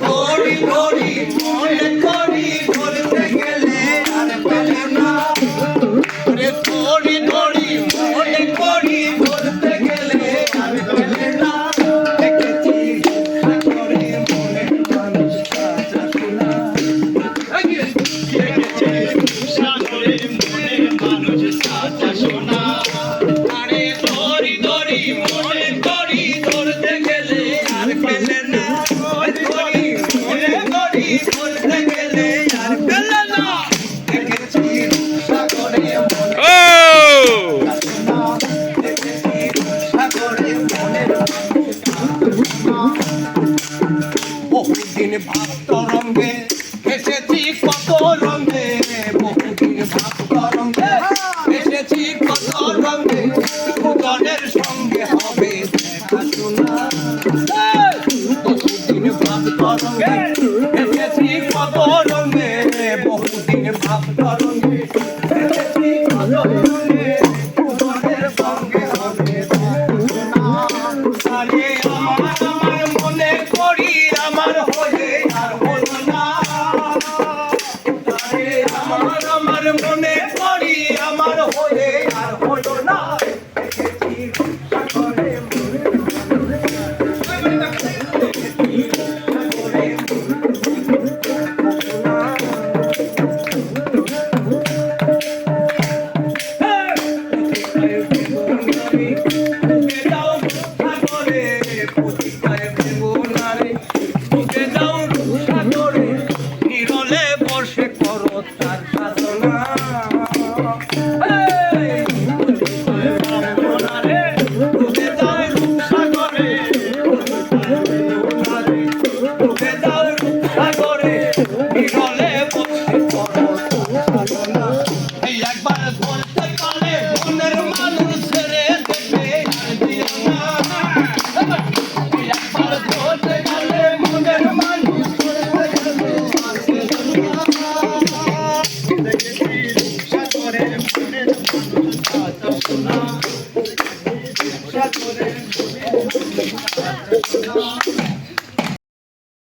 ধরি ধরি মনে করি ভাব রঙ্গে এসেছি কত রঙ্গে বহুদিন ভাব রঙ্গে এসেছি কত রঙ্গে সুজনের সঙ্গে হবে দেখা শোনা। বহুদিন ভাব রঙ্গে এসেছি কত রঙ্গে বহুদিন ভাব রঙ্গে এসেছি কত রঙ্গে আমার আমার মনে করি আমার হয়ে আর হলো না। সাগরে বিরলে বুঝতে পারো না এই একবার বলতে পারলে মনের মানুষ রে দেবে একবার বলতে পারলে মনের মানুষ সাগরের মনের মানুষ কথা শোনা সাগরের মনের কথা শোনা